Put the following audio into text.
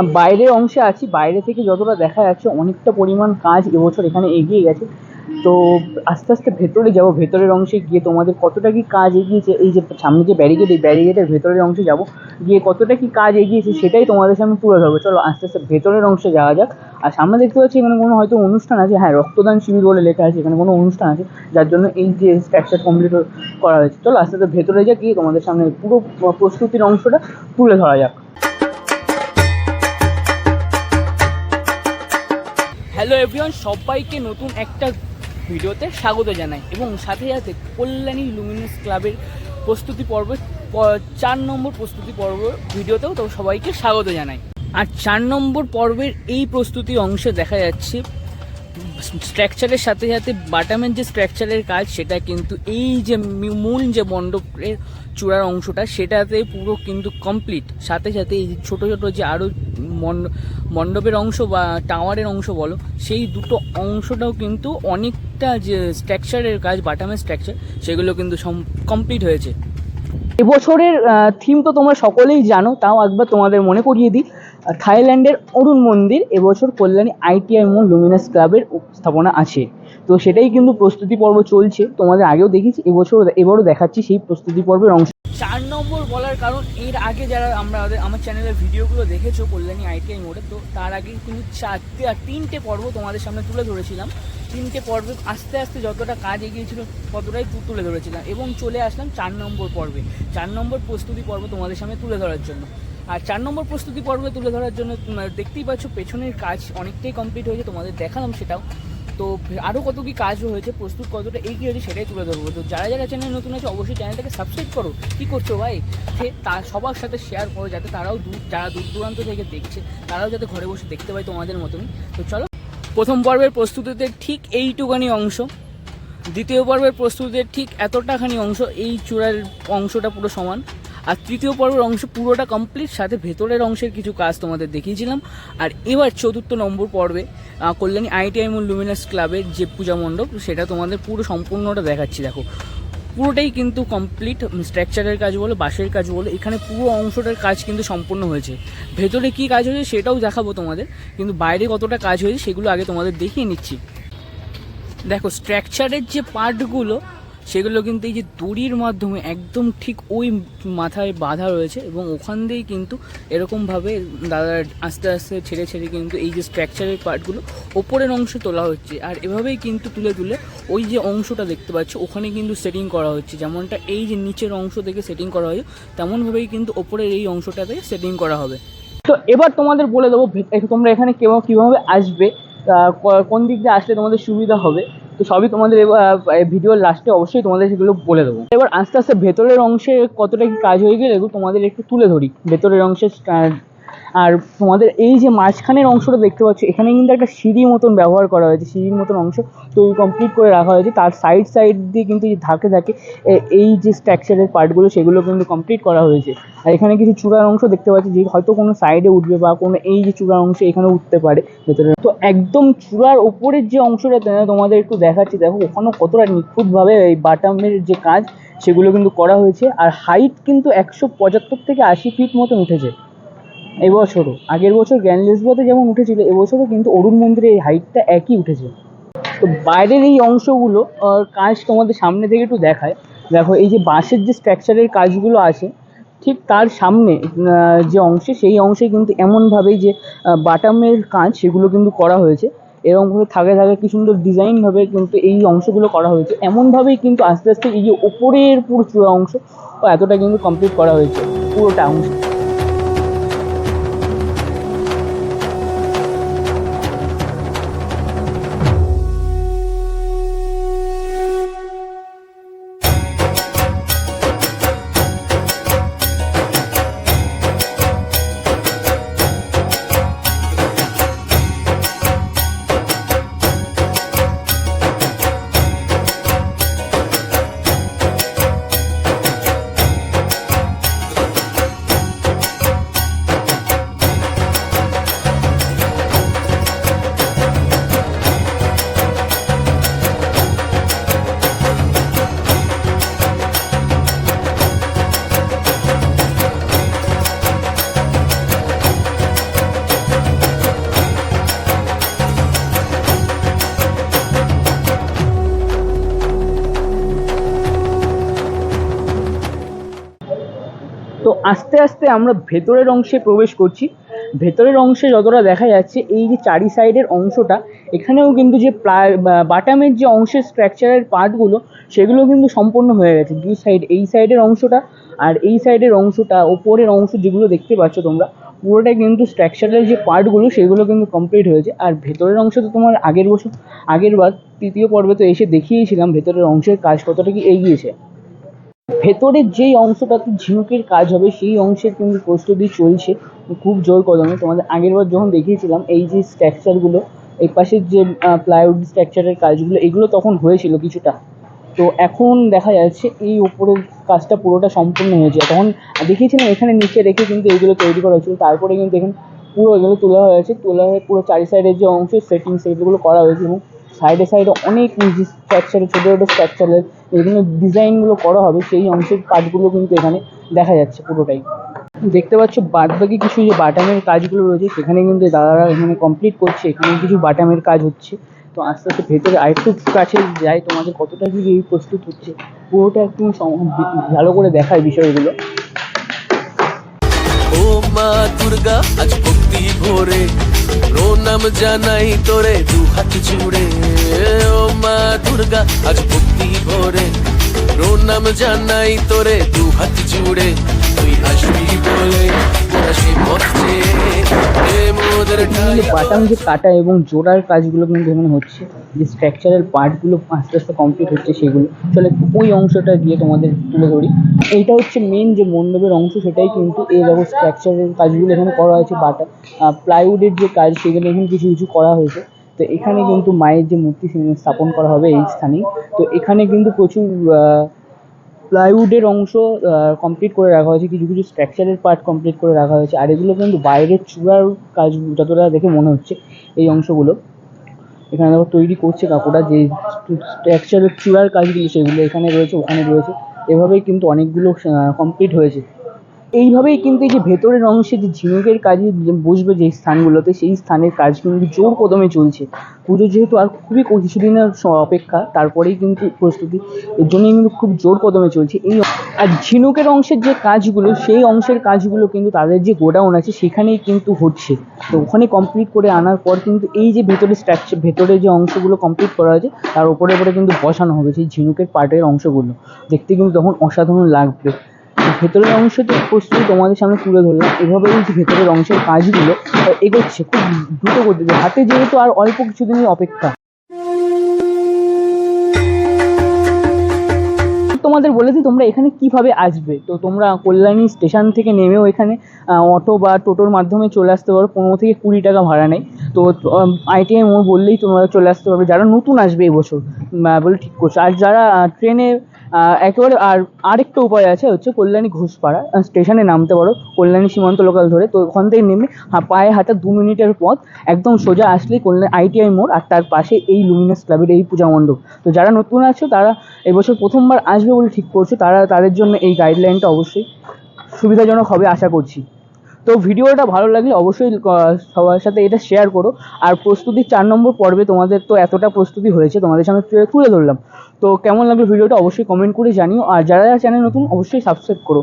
আহ, বাইরের অংশে আছি বাইরে থেকে যতটা দেখা যাচ্ছে অনেকটা পরিমাণ কাজ এবছর এখানে এগিয়ে গেছে। তো আস্তে আস্তে ভেতরে যাব ভেতরের অংশে গিয়ে তোমাদের কতটা কি কাজ এগিয়েছে এই যে সামনে যে ব্যারিকেড এই ব্যারিকেডের ভেতরের অংশে যাব গিয়ে কতটা কি কাজ এগিয়েছে সেটাই তোমাদের সামনে তুলে ধরবো। চলো আস্তে আস্তে ভেতরের অংশে যাওয়া যাক। আর সামনে দেখতে পাচ্ছি এখানে কোনো হয়তো অনুষ্ঠান আছে হ্যাঁ রক্তদান শিবির বলে লেখা আছে এখানে কোনো অনুষ্ঠান আছে যার জন্য এই যে স্ট্রাকচার কমপ্লিট করা হয়েছে। চলো আস্তে আস্তে ভেতরে যাক গিয়ে তোমাদের সামনে পুরো প্রস্তুতির অংশটা তুলে ধরা যাক। হ্যালো এভরিওয়ান সবাইকে নতুন একটা ভিডিওতে স্বাগত জানাই এবং সাথে সাথে কল্যাণী লুমিনাস ক্লাবের প্রস্তুতি পর্ব চার নম্বর প্রস্তুতি পর্ব ভিডিওতেও তো সবাইকে স্বাগত জানাই। আর চার নম্বর পর্বের এই প্রস্তুতি অংশে দেখা যাচ্ছে স্ট্রাকচারের সাথে সাথে বাটামের যে স্ট্রাকচারের কাজ, সেটা কিন্তু এই যে মূল যে মণ্ডপের চূড়ার অংশটা, সেটাতে পুরো কিন্তু কমপ্লিট সাথে সাথে এই ছোটো ছোটো যে আরও মণ্ডপের অংশ বা টাওয়ারের অংশ বলো, সেই দুটো অংশটাও কিন্তু অনেকটা যে স্ট্রাকচারের কাজ বাটামের স্ট্রাকচার সেগুলো কিন্তু কমপ্লিট হয়েছে। এবছরের থিম তো তোমরা সকলেই জানো, তাও একবার তোমাদের মনে করিয়ে দিই। থাইল্যান্ডের অরুণ মন্দির এবছর কল্যাণী আইটিআই মোল লুমিনাস ক্লাবের স্থাপনা আছে। তো সেটাই কিন্তু প্রস্তুতি পর্ব চলছে। তোমাদের আগেও দেখেছি এবছর এবারও দেখাচ্ছি সেই প্রস্তুতি পর্বের অংশ। চার নম্বর বলার কারণ, এর আগে যারা আমরা আমার চ্যানেলের ভিডিওগুলো দেখেছ কল্যাণী আইটিআই মোড়ে, তো তার আগে কিন্তু চারটে আর তিনটে পর্ব তোমাদের সামনে তুলে ধরেছিলাম। তিনটে পর্বে আস্তে আস্তে যতটা কাজ এগিয়েছিল ততটাই তুলে ধরেছিলাম। এবং চলে আসলাম চার নম্বর পর্বে। চার নম্বর প্রস্তুতি পর্ব তোমাদের সামনে তুলে ধরার জন্য। আর চার নম্বর প্রস্তুতি পর্বে তুলে ধরার জন্য দেখতেই পাচ্ছ পেছনের কাজ অনেকটাই কমপ্লিট হয়েছে, তোমাদের দেখালাম সেটাও। তো আরও কত কী কাজ হয়েছে, প্রস্তুত কতটা এগিয়ে হয়েছে সেটাই তুলে ধরবো। তো যারা যারা চ্যানেল নতুন আছে, অবশ্যই চ্যানেলটাকে সাবস্ক্রাইব করো। কী করছ ভাই? সে তা সবার সাথে শেয়ার করো, যাতে তারাও দূর, যারা দূর দূরান্ত থেকে দেখছে, তারাও যাতে ঘরে বসে দেখতে পায় তোমাদের মতনই। তো চলো, প্রথম পর্বের প্রস্তুতিতে ঠিক এইটুখানি অংশ। দ্বিতীয় পর্বের প্রস্তুতিতে ঠিক এতটাখানি অংশ, এই চূড়ার অংশটা পুরো সমান। আর তৃতীয় পর্বের অংশ পুরোটা কমপ্লিট সাথে ভেতরের অংশের কিছু কাজ তোমাদের দেখিয়েছিলাম। আর এবার চতুর্থ নম্বর পর্বে কল্যাণী আইটিআই মূল লুমিনাস ক্লাবের যে পূজা মণ্ডপ, সেটা তোমাদের পুরো সম্পূর্ণটা দেখাচ্ছি, দেখো। পুরোটাই কিন্তু কমপ্লিট স্ট্রাকচারের কাজ বলো, বাঁশের কাজ বলো, এখানে পুরো অংশটার কাজ কিন্তু সম্পূর্ণ হয়েছে। ভেতরে কি কাজ হয়েছে সেটাও দেখাবো তোমাদের, কিন্তু বাইরে কতটা কাজ হয়েছে সেগুলো আগে তোমাদের দেখিয়ে নিচ্ছি। দেখো স্ট্রাকচারের যে পার্টগুলো সেগুলো কিন্তু এই যে দড়ির মাধ্যমে একদম ঠিক ওই মাথায় বাঁধা রয়েছে এবং ওখান দিয়েই কিন্তু এরকমভাবে দাদা আস্তে আস্তে ছেড়ে ছেড়ে কিন্তু এই যে স্ট্রাকচারের পার্টগুলো ওপরের অংশে তোলা হচ্ছে। আর এভাবেই কিন্তু তুলে তুলে ওই যে অংশটা দেখতে পাচ্ছ, ওখানে কিন্তু সেটিং করা হচ্ছে। যেমনটা এই যে নিচের অংশ থেকে সেটিং করা হয় তেমনভাবেই কিন্তু ওপরের এই অংশটাতে সেটিং করা হবে। তো এবার তোমাদের বলে দেবো তোমরা এখানে কেউ কীভাবে আসবে কোন দিক দিয়ে আসলে তোমাদের সুবিধা হবে। তো সবই তোমাদের ভিডিওর লাস্টে অবশ্যই তোমাদের সেগুলো বলে দেবো। এবার আস্তে আস্তে ভেতরের অংশে কতটা কি কাজ হয়ে গেলে তোমাদের একটু তুলে ধরি। ভেতরের অংশে আর তোমাদের এই যে মাঝখানের অংশটা দেখতে পাচ্ছ, এখানে কিন্তু একটা সিঁড়ি মতন ব্যবহার করা হয়েছে, সিঁড়ির মতন অংশ তৈরি কমপ্লিট করে রাখা হয়েছে। তার সাইড সাইড দিয়ে কিন্তু এই ধাকে ধাকে এই যে স্ট্রাকচারের পার্টগুলো সেগুলো কিন্তু কমপ্লিট করা হয়েছে। আর এখানে কিছু চূড়ার অংশ দেখতে পাচ্ছি, যে হয়তো কোনো সাইডে উঠবে বা কোনো এই যে চূড়ার অংশ এখানে উঠতে পারে ভেতরে। তো একদম চূড়ার ওপরের যে অংশটা তে- তোমাদের একটু দেখাচ্ছি। দেখো, ওখানেও কতটা নিখুঁতভাবে এই বাটামের যে কাজ, সেগুলো কিন্তু করা হয়েছে। আর হাইট কিন্তু একশো পঁচাত্তর থেকে আশি ফিট মতন উঠেছে। এবছরও। আগের বছর জ্ঞান লেসবোতে যেমন উঠেছিল, এবছরও কিন্তু অরুণ মন্দিরের এই হাইটটা একই উঠেছে। তো বাইরের এই অংশগুলো কাজ তোমাদের সামনে থেকে একটু দেখায়। দেখো, এই যে বাঁশের যে স্ট্রাকচারের কাজগুলো আছে, ঠিক তার সামনে যে অংশে, সেই অংশে কিন্তু এমনভাবেই যে বাটামের কাজ, সেগুলো কিন্তু করা হয়েছে। এরকমভাবে থাকে থাকে কি সুন্দর ডিজাইনভাবে কিন্তু এই অংশগুলো করা হয়েছে। এমনভাবেই কিন্তু আস্তে আস্তে এই যে ওপরের পুরো অংশ এতটা কিন্তু কমপ্লিট করা হয়েছে, পুরোটা অংশ। আস্তে আস্তে আমরা ভেতরের অংশে প্রবেশ করছি। ভেতরের অংশে যতটা দেখা যাচ্ছে, এই যে চারি সাইডের অংশটা, এখানেও কিন্তু যে প্লা- বাটামের যে অংশের স্ট্রাকচারের পার্টগুলো, সেগুলো কিন্তু সম্পূর্ণ হয়ে গেছে। দুই সাইড এই সাইডের অংশটা আর এই সাইডের অংশটা, ওপরের অংশ যেগুলো দেখতে পাচ্ছ তোমরা, পুরোটাই কিন্তু স্ট্রাকচারের যে পার্টগুলো, সেগুলো কিন্তু কমপ্লিট হয়েছে। আর ভেতরের অংশ তো তোমার আগের বছর, আগের বার, তৃতীয় পর্বে তো এসে দেখিয়েছিলাম, ভেতরের অংশের কাজ কতটা কি এগিয়েছে। ভেতরের যেই অংশটাতে ঝিনুকের কাজ হবে, সেই অংশের কিন্তু প্রস্তুতি চলছে। খুব জোর কদমে। তোমাদের আগের বার যখন দেখিয়েছিলাম, এই যে স্ট্রাকচারগুলো এই পাশের যে প্লাইউড স্ট্রাকচারের কাজগুলো, এগুলো তখন হয়েছিল কিছুটা। তো এখন দেখা যাচ্ছে এই ওপরের কাজটা পুরোটা সম্পূর্ণ হয়েছে তখন দেখিয়েছিলাম, এখানে নিচে রেখে কিন্তু এগুলো তৈরি করা হয়েছিল। তারপরে কিন্তু এখানে পুরো এগুলো তোলা হয়েছে তোলা হয়ে পুরো চারি সাইডের যে অংশ সেটিং সেগুলো করা হয়েছে এবং সাইডে সাইডে অনেক স্ট্রাকচারে ছোটো ছোটো স্ট্রাকচারের এগুলো ডিজাইনগুলো করা হবে, সেই অংশের কাজগুলো কিন্তু এখানে দেখা যাচ্ছে পুরোটাই। দেখতে পাচ্ছ বাদ বাকি কিছু যে বাটামের কাজগুলো রয়েছে, সেখানে কিন্তু দাদারা এখানে কমপ্লিট করছে, এখানে কিছু বাটামের কাজ হচ্ছে। তো আস্তে আস্তে ভেতরে আরেকটু কাছে যাই, তোমাদের কতটা কি প্রস্তুত হচ্ছে, পুরোটা একটু ভালো করে দেখায় বিষয়গুলো। ও মা দুর্গা, আজ ভক্তি প্রণাম জানাই তোরে দু হাত জুড়ে। ও মা দুর্গা আজ ভক্তি ভরে। প্রণাম জানাই তোরে দু হাত জুড়ে। তুই আসবি বলে মোরা সে পথে। বাটাম যে কাটা এবং জোড়ার কাজগুলো কিন্তু এখানে হচ্ছে। যে স্ট্রাকচারাল পার্টগুলো আস্তে আস্তে কমপ্লিট হচ্ছে সেগুলো। চলে ওই অংশটা দিয়ে তোমাদের তুলে ধরি। এইটা হচ্ছে মেন যে মণ্ডপের অংশ, সেটাই কিন্তু এই দেখো স্ট্রাকচারের কাজগুলো এখানে করা হয়েছে বাটা প্লাইউডের যে কাজ সেগুলো এখানে কিছু কিছু করা হয়েছে। তো এখানে কিন্তু মায়ের যে মূর্তি স্থাপন করা হবে এই স্থানেই। তো এখানে কিন্তু প্রচুর প্লাইউডের অংশ কমপ্লিট করে রাখা হয়েছে, কিছু কিছু স্ট্রাকচারের পার্ট কমপ্লিট করে রাখা হয়েছে। আর এগুলো কিন্তু বাইরের চূড়ার কাজ যতটা দেখে মনে হচ্ছে, এই অংশগুলো। এখানে দেখো তৈরি করছে কাকুরা, যে স্ট্রাকচারের চূড়ার কাজগুলো সেগুলো এখানে রয়েছে, ওখানে রয়েছে। এভাবেই কিন্তু অনেকগুলো কমপ্লিট হয়েছে। এইভাবেই কিন্তু এই যে ভেতরের অংশে যে ঝিনুকের কাজে বসবে যে স্থানগুলোতে, সেই স্থানের কাজ কিন্তু জোর কদমে চলছে। পুজো যেহেতু আর খুবই কিছুদিনের অপেক্ষা, তারপরেই কিন্তু প্রস্তুতি, এর জন্যই কিন্তু খুব জোর কদমে চলছে। এই আর ঝিনুকের অংশের যে কাজগুলো, সেই অংশের কাজগুলো কিন্তু তাদের যে গোডাউন আছে সেখানেই কিন্তু হচ্ছে। তো ওখানে কমপ্লিট করে আনার পর কিন্তু এই যে ভেতরে স্ট্রাকচার ভেতরে যে অংশগুলো কমপ্লিট করা হয়েছে, তার উপরে উপরে কিন্তু বসানো হবে সেই ঝিনুকের পার্টের অংশগুলো। দেখতে কিন্তু তখন অসাধারণ লাগবে। ভেতরের অংশটি প্রস্তুতি তোমাদের সামনে তুলে ধরলাম। এভাবে কিন্তু ভেতরের অংশের কাজগুলো এগোচ্ছে, খুব দ্রুত গতিতে। হাতে যেহেতু আর অল্প কিছুদিনই অপেক্ষা। তোমাদের বলে দিই তোমরা এখানে কীভাবে আসবে? তো তোমরা কল্যাণী স্টেশন থেকে নেমেও এখানে অটো বা টোটোর মাধ্যমে চলে আসতে পারো। পনেরো থেকে কুড়ি টাকা ভাড়া নেয়। তো আইটিআই মোড় বললেই তোমরা চলে আসতে পারবে। যারা নতুন আসবে এবছর বলে ঠিক করছ। আর যারা ট্রেনে একেবারে আর আরেকটা উপায় আছে, হচ্ছে কল্যাণী ঘোষপাড়া স্টেশনে নামতে পারো, কল্যাণী সীমান্ত লোকাল ধরে, তো ওখান থেকে নেমে পায়ে হাতে দু মিনিটের পথ, একদম সোজা আসলে কল্যাণ আইটিআই মোড়, আর তার পাশে এই লুমিনাস ক্লাবের এই পূজা মণ্ডপ। তো যারা নতুন আছো, তারা এবছর প্রথমবার আসবে বলে ঠিক করছ, তারা, তাদের জন্য এই গাইডলাইনটা অবশ্যই সুবিধাজনক হবে, আশা করছি। তো ভিডিওটা ভালো লাগলে অবশ্যই সবার সাথে এটা শেয়ার করো। আর প্রস্তুতি চার নম্বর পর্বে তোমাদের তো এতটা প্রস্তুতি হয়েছে, তোমাদের সামনে তুলে ধরলাম। তো কেমন লাগল ভিডিওটা অবশ্যই কমেন্ট করে জানিও। আর যারা যারা চ্যানেল নতুন, অবশ্যই সাবস্ক্রাইব করো।